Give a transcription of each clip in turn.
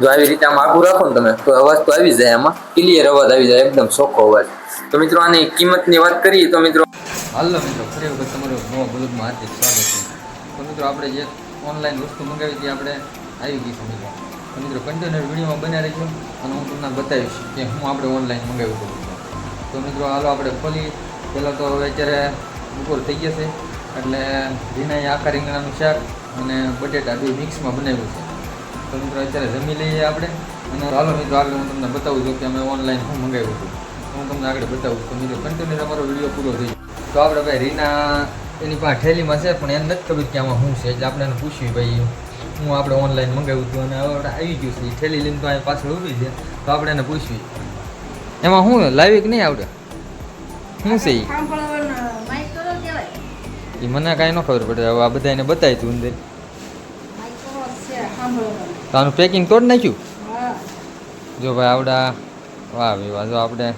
જો આવી રીતે આમ આગું રાખો ને તમે તો અવાજ તો આવી જાય આમાં. ક્લિયર અવાજ આવી જાય, એકદમ ચોખ્ખો અવાજ. તો મિત્રો આની કિંમતની વાત કરીએ તો મિત્રો હાલો મિત્રો, ફરી વખત તમારું નવા બ્લોગમાં હાર્દિક સ્વાગત છે. તો મિત્રો આપણે જે ઓનલાઈન વસ્તુ મંગાવી હતી, આપણે આવી ગઈ છે મિત્રો. તો મિત્રો કન્ટેનર વિડીયોમાં બન્યા રહીશું અને હું તમને બતાવીશ કે હું આપણે ઓનલાઈન મંગાવ્યું હતું. તો મિત્રો, હાલો આપણે ખોલી. પહેલાં તો હવે અત્યારે બપોર થઈ જશે એટલે રીનાએ આખા રીંગણાનું શાક અને બટેટા બે મિક્સમાં બનાવ્યું છે. તો મિત્રો અત્યારે જમી લઈએ આપણે. અને ચાલો મિત્રો આગળ હું તમને બતાવું છું કે અમે ઓનલાઈન શું મંગાવ્યું હતું. હું તમને આગળ બતાવું તો મિત્રો કન્ટિન્યુ અમારો વીડિયો પૂરો થઈ તો આપણે ભાઈ રીના, એની પાસે ઠેલીમાં છે, પણ એને નથી ખબર કે આમાં શું છે. એટલે આપણે એને પૂછ્યું, ભાઈ, હું આપણે ઓનલાઈન મંગાવ્યું હતું અને હવે આપણે આવી ગયું છે. ઠેલી લઈને તો અહીં પાછળ ઊભી છે. તો આપણે એને પૂછ્યું, એમાં શું લાવી કે નહીં આવડે? શું છે એ મને કાંઈ ન ખબર પડે. હવે આ બધા એને બતાવી તું અંદર. તો આનું પેકિંગ તોડ નાખ્યું જો ભાઈ આવડા વાહ ભાઈ વાહ જો આપણે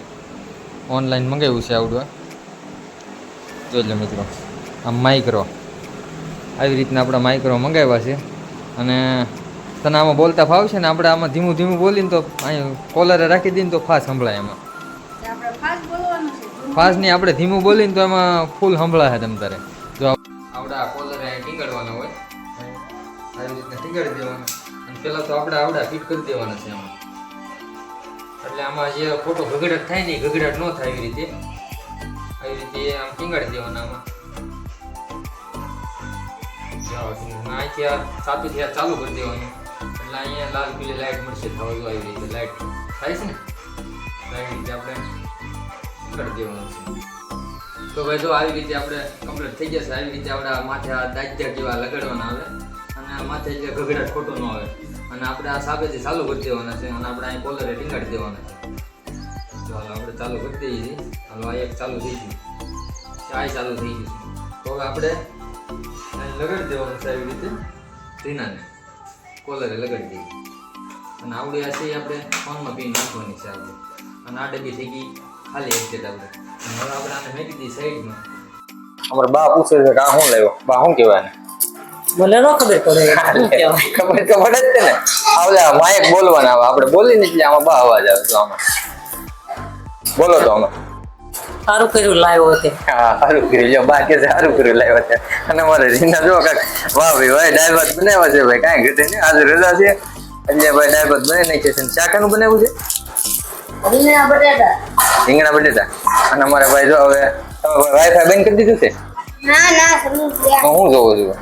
ઓનલાઈન મંગાવ્યું છે આવડું જોઈ લો મિત્રો આમ માઇક્રો આવી રીતના આપણે માઇક્રો મંગાવ્યા છે. અને તને આમાં બોલતા ફાવશે ને આપણે આમાં ધીમું ધીમું બોલીને તો અહીં કોલરે રાખી દઈએ ને તો ફાસ્ટ સંભળાય એમાં. ફાસ્ટ નહીં આપણે ધીમું બોલીને તો એમાં ફૂલ સંભળાશે તમ તારે. જો આવડા કોલરે ટીંગાડવાના હોય. આવી રીતના ટીંગડી દેવાના. પહેલાં તો આપણે આવડા ફિટ કરી દેવાના છે આમાં. એટલે આમાં જે ખોટો ગગડાટ થાય ને ગગડાટ ન થાય એવી રીતે. આવી રીતે આમ ટીંગાડી દેવાના આમાં. અહીંથી આ સાતુથી આ ચાલુ કરી દેવાનું. એટલે અહીંયા લાલ પીલી લાઇટ મળશે થવા જો આવી રીતે. લાઈટ થાય છે ને? આવી રીતે આપણે કરી દેવાનું છે. તો ભાઈ જો આવી રીતે આપણે કમ્પ્લીટ થઈ જશે. આવી રીતે આપણા માથે દાજ્યા જેવા લગાડવાના આવે. અને માથે જે ગગડાટ ખોટો ન આવે. અને આપણે આ સાબેથી ચાલુ કરી દેવાના છે અને આપણે અહીં કોલરે ટીંગાડી દેવાના છે. ચાલો આપણે ચાલુ કરી દઈએ છીએ. હાલો, આ એક ચાલુ થઈ ગયું. ચાય ચાલુ થઈ ગયું તો આપણે લગાડી દેવાનું છે આવી રીતે રીનાને કોલરે લગાડી દઈએ. અને આવડી આ છે આપણે ફોનમાં પીને નાખવાની છે આપણે અને આ ડબ્બી થઈ ગઈ ખાલી એક જેટ આપણે. હવે આપણે આને મેકી દઈએ સાઈડમાં અમારા બા પૂછે છે કે આ શું લાવ્યો? બા શું કહેવાય મને ન ખબર પડે. ખબર તો પડે જ છે ને. આવલા માયક બોલવાના આવે આપણે બોલી ને એટલે આમાં બા અવાજ આવે તો આમાં. બોલો તો આમાં. સારું કર્યું લાવ્યો તે હા સારું કર્યું. જો બા કે સારું કર્યું લાવ્યા છે અને મારે રીના જો કાક વાહ ભાઈ ભાઈ ડાયબત બનાવ્યા છે ભાઈ કાંઈ ઘટે નહીં. આજે રજા છે. એટલે ભાઈ ડાયબત બનાવી નાખીએ છે. શાકાનું બનાવ્યું છે? રીંગણા બટેટા. રીંગણા બટેટા. અને અમારા ભાઈ જો હવે વાઈફાઈ બંધ કરી દીધું છે? ના ના તો હું જોઉં છું.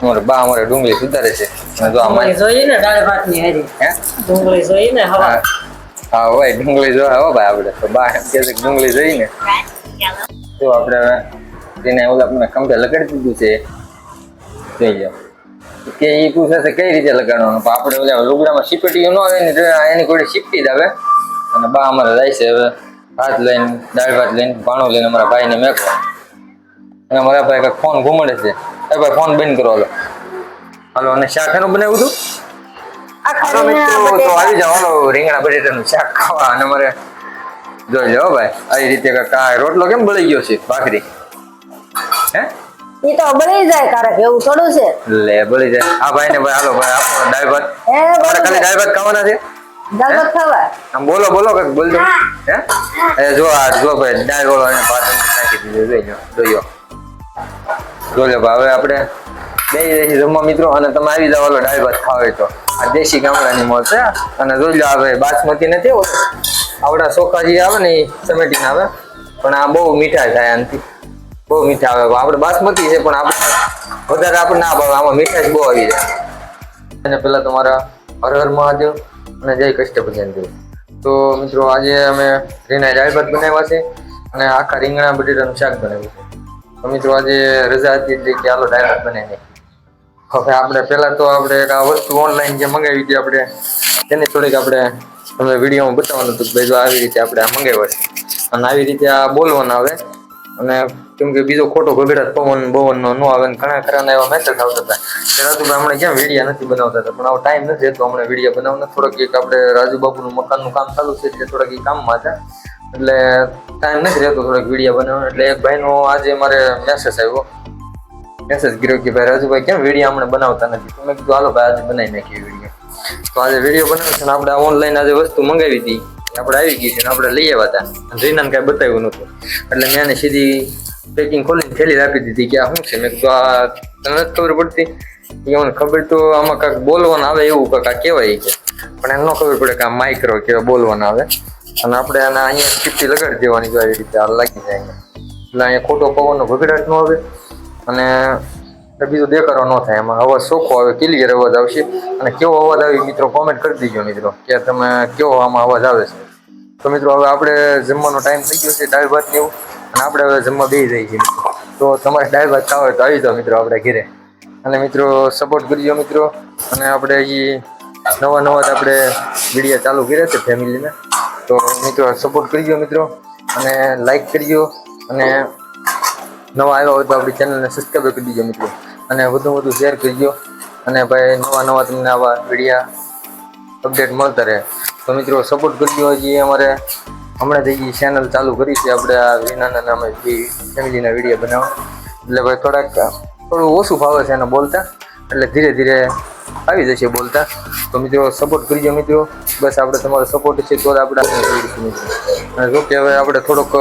અમારે બા અમારે ડુંગળી સુધારે છે. જો આમાં જોઈએ ને દાળ ભાતની હારી. હે? ડુંગળી જોઈએ ને હવા. હા. હા ભાઈ ડુંગળી જો હો ભાઈ આપણે તો બા એમ કે ડુંગળી જોઈને તો આપણે હવે એને ઓલા મને કમ્પે લગાડી દીધું છે. જોઈ જાઓ કે એ પૂછે છે કઈ રીતે લગાડવાનું? પણ આપણે ઓલા લુગડામાં સિપટીઓ ન આવે ને એની કોઈ સિપટી જ આવે. અને બા અમારે જાય છે હવે ભાત લઈને દાળ ભાત લઈને ભાણું લઈને અમારા ભાઈને મેકવા. અને મારા ભાઈ કાંઈક ફોન ઘૂમડે છે. એ ભાઈ ફોન બંધ કરો હાલો. હાલો અને શાક એનું બનાવ્યું હતું? હાલો મિત્રો તો આવી જાઓ હાલો રીંગણા બટેટાનું શાક ખાવા. અને મારે જોઈ હો ભાઈ આવી રીતે કાંઈ રોટલો કેમ બળી ગયો છે ભાખરી? હે? એ તો બળી જાય કારણ એવું થોડું છે. લે બળી જાય. આ ભાઈ ને ભાઈ હાલો ભાઈ આપો દાળ ભાત. તમારે ખાલી દાળ ભાત ખાવાના છે? દાળ ભાત ખાવા. આમ બોલો બોલો કંઈક બોલજો. હે. એ જો આ જો ભાઈ દાળ વાળો અને ભાત નાખી દીધો જોઈ લો જોયો લો હવે આપણે બે દેશી જમવા મિત્રો અને તમે આવી જાવ હાલો દાળ ભાત ખાવે તો. આ દેશી ગામડાની મોજ છે, અને જોઈ હવે બાસમતી નથી હોતું આવડા સોકાજી આવે ને એ સમેટીને આવે, પણ આ બહુ મીઠા થાય આનાથી. બહુ મીઠા આવે. આપણે બાસમતી છે, પણ આપણે વધારે આપણે ના ભાવે. આમાં મીઠાશ બહુ આવી જાય. અને પહેલાં તમારા હર હર મહાદેવ અને જય કષ્ટભજન તો મિત્રો, આજે અમે રીના દાળ ભાત બનાવ્યા છે, અને આખા રીંગણા, બટેટાનું શાક બનાવ્યું છે. તો આજે રજા હતી એટલે કે આલો ડાયરેક્ટ બને નહીં. હવે આપણે પહેલા તો આપણે એક આ વસ્તુ ઓનલાઈન જે મંગાવી હતી આપણે તેની થોડીક આપણે તમને વિડીયોમાં બતાવવાનું હતું ભાઈ જો આવી રીતે આપણે આ મંગાવ્યા છે. અને આવી રીતે આ બોલવાનું આવે. અને કેમ કે બીજો ખોટો ગગડાટ પવન બવનનો ન આવે ઘણા ખરાના એવા મેસેજ આવતા હતા. કે તો હમણાં કેમ વિડીયા નથી બનાવતા હતા. પણ આવો ટાઈમ નથી તો હમણાં વીડિયો બનાવવાના. થોડોક એક આપણે રાજુબાબુનું મકાનનું કામ ચાલુ છે એટલે થોડાક એ કામમાં હતા. એટલે ટાઈમ નથી રહેતો થોડોક વિડીયા બનાવવાનો. એટલે એક ભાઈનો આજે મારે મેસેજ આવ્યો. મેસેજ કર્યો કે ભાઈ, રાજુભાઈ, કેમ વિડીયા હમણાં બનાવતા નથી? તો મેં કીધું, હાલો ભાઈ, આજે બનાવી નાખીએ વીડિયો તો આજે વીડિયો બનાવ્યો છે ને આપણે ઓનલાઈન આજે વસ્તુ મંગાવી હતી. આપણે આવી ગઈ છે ને આપણે લઈ આવ્યા હતા. રીનાને કાંઈ બતાવ્યું નહોતું. એટલે મેં સીધી પેકિંગ ખોલીને થેલી આપી દીધી કે આ શું છે? મેં કીધું, આ તને નથી ખબર પડતી? મને ખબર તો આમાં કાંઈક બોલવાનું આવે એવું કાંક આ કહેવાય છે પણ એને ન ખબર પડે કે આ માઇક્રો કેવા બોલવાના આવે. અને આપણે આને અહીંયા ચીપટી લગાડી દેવાની જો આવી રીતે આ લાગી જાય એટલે અહીંયા ખોટો પવનનો ભગડાટ ન આવે. અને બીજો દેખાડો ન થાય એમાં. અવાજ ચોખ્ખો આવે, ક્લિયર અવાજ આવશે. અને કેવો અવાજ આવે મિત્રો કોમેન્ટ કરી દીજો મિત્રો, કે તમે કેવો આમાં અવાજ આવે છે. તો મિત્રો, હવે આપણે જમવાનો ટાઈમ થઈ ગયો છે દાળ ભાત અને આપણે હવે જમવા બેસી જઈએ છીએ તો તમારે ડાય ભાત હોય તો આવી જાઓ મિત્રો આપણે ઘરે. અને મિત્રો સપોર્ટ કરજો મિત્રો. અને આપણે એ નવા નવા જ આપણે વીડિયો ચાલુ કર્યા છે ફેમિલીને. તો મિત્રો સપોર્ટ કરજો મિત્રો. અને લાઈક કરજો. અને નવા આવ્યા હોય તો આપણી ચેનલને સબસ્ક્રાઈબ કરી દીજો મિત્રો. અને વધુ વધુ શેર કરજો. અને ભાઈ, નવા નવા તમને આવા વિડીયા અપડેટ મળતા રહે. તો મિત્રો સપોર્ટ કરજો હજી અમારે. હમણાં જ ચેનલ ચાલુ કરી છે, આપણે આ વિનાના નામે જે ફેમિલીના વીડિયો બનાવવા. એટલે ભાઈ થોડાક, થોડું ઓછું ફાવે છે એને બોલતા, એટલે ધીરે ધીરે આવી જશે બોલતા. તો મિત્રો સપોર્ટ કરજો મિત્રો. બસ આપણે તમારો સપોર્ટ છે, તો જ આપણે અને જો હવે આપણે થોડોક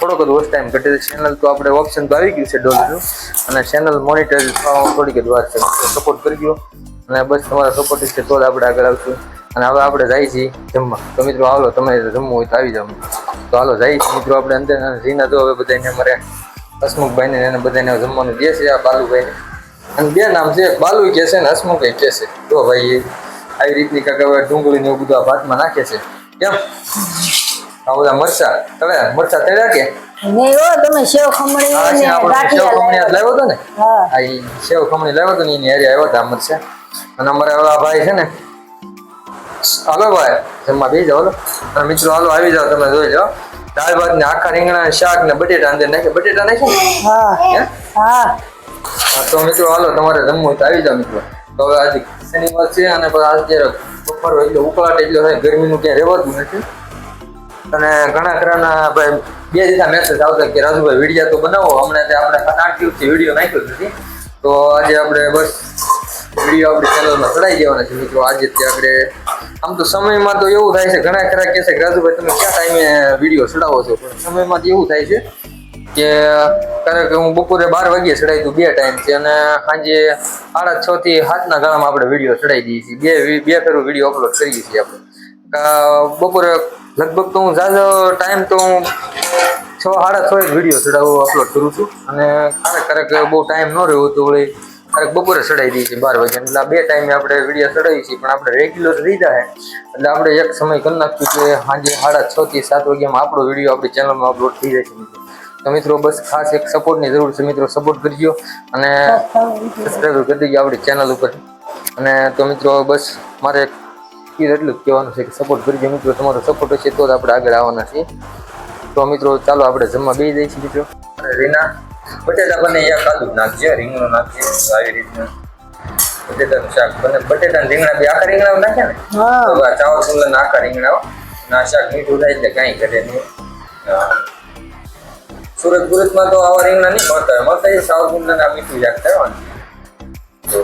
થોડોક જ ઓછ ટાઈમ ઘટે ચેનલ તો આપણે ઓપ્શન તો આવી ગયું છે ડોલરનું અને ચેનલ મોનિટર થોડીક જ વાર છે. સપોર્ટ કરજો. અને બસ તમારો સપોર્ટ છે, તો આપણે આગળ આવશું. અને હવે આપણે જાય છીએ જમવા. તો મિત્રો હાલો તમે જમવું હોય તો આવી જાવ તો હાલો જાય છે મિત્રો આપણે અંદર. જીના તો હવે બધાને અમારે હસમુખભાઈને ને એને બધાને જમવાનું દે છે આ બાલુભાઈને. અને બે નામ છે બાલુ કે છે ને હસમુખભાઈ કે છે. તો ભાઈ આવી રીતની કાંક હવે ડુંગળીને એવું બધું આ ભાતમાં નાખે છે. કેમ? આ બધા મરચા. તળે મરચા તળ્યા કે? નહીં હો તમે સેવ ખમણી ને આપણો સેવ ખમણી આજ ગાંઠિયા લાવ્યો હતો ને? હા. આ સેવ ખમણી લાવ્યો હતો ને એની હારે આવ્યા હતા મરચા. અને અમારે હવે આ ભાઈ છે ને હાલો ભાઈ જમવા બેસી જાઓ અને મિત્રો હાલો આવી જાઓ તમે જોઈ જાઓ દાળ ભાત ને આખા રીંગણા શાક ને બટેટા અંદર નાખે બટેટા નાખે હા. હા? હા, તો મિત્રો હાલો તમારે જમવું તો આવી જાઓ મિત્રો. તો હવે આજે શનિવાર છે અને અત્યારે બપોર એટલે ઉકળાટ એટલો હોય ગરમીનું ક્યાંય રહેવાતું નથી. અને ઘણા ખરાના ભાઈ બે દીધા મેસેજ આવતા કે રાજુભાઈ વિડીયા તો બનાવો. હમણાં આપણે સાત આઠ દિવસથી વીડિયો નાખ્યો નથી. તો આજે આપણે બસ વીડિયો આપણી ચેનલમાં ચડાવી દેવાના છે મિત્રો. આજે ત્યાં આપણે આમ તો સમયમાં તો એવું થાય છે, ઘણા ખરા કહે છે કે રાજુભાઈ, તમે ક્યાં ટાઈમે વીડિયો ચડાવો છો? પણ સમયમાં તો એવું થાય છે કે કારણ કે હું બપોરે બાર વાગ્યે ચડાવી દઉં બે ટાઈમ છે અને સાંજે સાડા છ થી સાતના ગાળામાં આપણે વીડિયો ચડાવી દઈએ છીએ. બે બે ફેરું વીડિયો અપલોડ કરીએ છીએ આપણે. બપોરે લગભગ તો હું ઝાઝો ટાઈમ તો હું છ, સાડા છ જ વીડિયો ચડાવું અપલોડ કરું છું. અને ક્યારેક ક્યારેક બહુ ટાઈમ ન રહ્યો તો વળી ક્યારેક બપોરે ચડાવી દઈએ છીએ બાર વાગે એટલે બે ટાઈમે આપણે વીડિયો ચડાવીએ છીએ, પણ આપણે રેગ્યુલર લીધા છે એટલે આપણે એક સમય કરી નાખ્યું કે સાંજે સાડા છ થી સાત વાગ્યામાં આપણો વીડિયો આપણી ચેનલમાં અપલોડ થઈ જાય છે તો મિત્રો, બસ ખાસ એક સપોર્ટની જરૂર છે. મિત્રો સપોર્ટ કરજો અને સબસ્ક્રાઈબ કરી દેજો આપણી ચેનલ ઉપર. અને તો મિત્રો, બસ મારે એટલું જ કહેવાનું છે કે સપોર્ટ કરજો મિત્રો. તમારો સપોર્ટ હશે તો જ આપણે આગળ આવવાના છીએ. તો મિત્રો, ચાલો આપણે જમવા બેસી જઈએ છીએ મિત્રો. રીના બટેટા બને એક આલુ નાખજે રીંગણું નાખજે આવી રીતના. બટેટાનું શાક બને બટેટા ને રીંગણા બે આખા રીંગણા નાખ્યા ને? હા. તો ચાવલ ફૂલ ના આખા રીંગણા ના શાક મીઠું થાય એટલે કાંઈ કરે નહીં. સુરત સુરતમાં તો આવા રીંગણા નહીં મળતા. મળતા એ સાવ ગુંડા મીઠું શાક થાય તો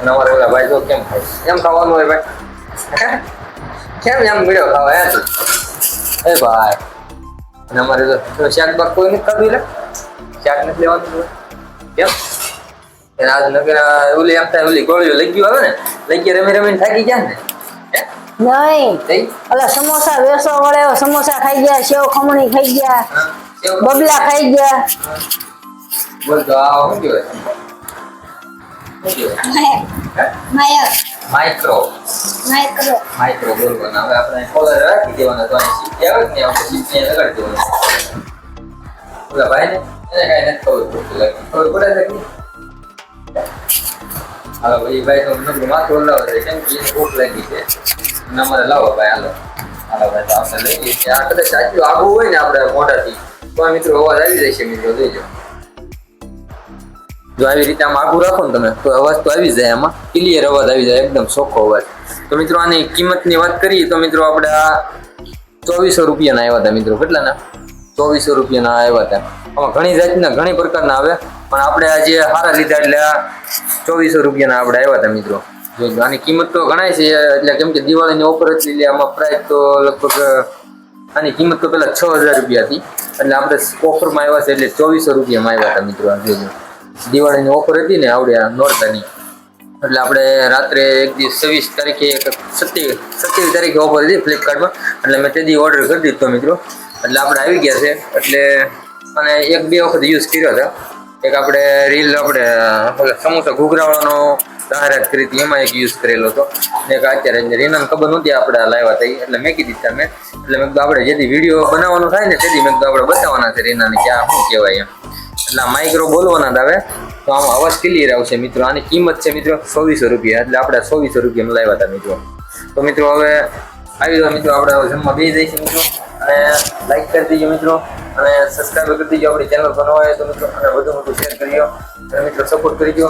અને અમારે ઓલા ભાઈ જો કેમ ખાય એમ ખાવાનું હોય ભાઈ. કેમ એમ મળ્યો ખાવા? હે તું? એ ભાઈ. અને અમારે તો તો શાક બાક કોઈ નહીં ખાધું એટલે? શાક નથી લેવાનું. કેમ? એને આજ નગર ઓલી આમ થાય ઓલી ગોળીઓ લઈ આવે ને લઈ રમી રમીને થાકી ગયા ને? નહીં. ઓલા સમોસા વેસો વળે સમોસા ખાઈ ગયા સેવ ખમણી ખાઈ ગયા બબલા ખાઈ ગયા. બોલ તો આ શું કહેવાય? શું કહેવાય? માઇક્રો માઇક્રો બોલવાના. હવે આપણે કોલર રાખી દેવાના તો અહીં શીખી આવે ને આપણે શીખી લગાડી દેવાના. ઓલા ભાઈ ને ને આવી રીતે આમ આગું રાખો ને તમે તો અવાજ તો આવી જાય આમાં ક્લિયર અવાજ આવી જાય એકદમ ચોખ્ખો અવાજ તો મિત્રો આની કિંમતની વાત કરીએ તો મિત્રો આપણે ચોવીસો રૂપિયાના આવ્યા હતા મિત્રો. કેટલાના? ચોવીસો રૂપિયાના આવ્યા હતા. આમાં ઘણી જાતના, ઘણી પ્રકારના આવે. પણ આપણે આજે સારા લીધા એટલે આ ચોવીસો રૂપિયાના આપણે આવ્યા હતા મિત્રો. આની કિંમત તો ગણાય છે, એટલે કેમ કે દિવાળીની ઓફર હતી, એટલે આમાં પ્રાઇસ તો લગભગ, આની કિંમત તો પહેલાં છ હજાર રૂપિયા હતી. એટલે આપણે ઓફરમાં આવ્યા છે, એટલે ચોવીસો રૂપિયામાં આવ્યા હતા મિત્રો જોજો. દિવાળીની ઓફર હતી ને આવડે નોરતાની. એટલે આપણે રાત્રે એક દિવસ છવ્વીસ તારીખે એક સત્યાવીસ સત્યાવીસ તારીખે ઓફર હતી ફ્લિપકાર્ટમાં એટલે મેં તે દી ઓર્ડર કરી દીધો મિત્રો. એટલે આપણે આવી ગયા છે, એટલે અને એક બે વખત યુઝ કર્યો હતો એક આપણે રીલ આપણે સમોસા ઘૂઘરાવાળાનો જાહેરાત કરી હતી, એમાં એક યુઝ કરેલો હતો. એક અત્યારે રીનાને ખબર નહોતી, આપણે લાવ્યા હતા એટલે મેં કીધી તમે, એટલે મેં આપણે જેથી વીડિયો બનાવવાનો થાય ને તેથી મેં આપણે બતાવવાના છે રીનાને કે આ શું કહેવાય એમ. એટલે આ માઇક્રો બોલવાના જ આવે. તો આમ અવાજ ક્લિયર આવશે મિત્રો. આની કિંમત છે મિત્રો ચોવીસો રૂપિયા. એટલે આપણે ચોવીસો રૂપિયામાં લાવ્યા હતા મિત્રો. તો મિત્રો હવે આવી જાઓ મિત્રો, આપણે જમવા બે જઈશું મિત્રો. અને લાઈક કરી દેજો મિત્રો. અને સબસ્ક્રાઈબ કરી દેજો. આપણી ચેનલ પર હોય તો મિત્રો, અને વધુ મોટું શેર કરીજો અને મિત્રો સપોર્ટ કરીજો.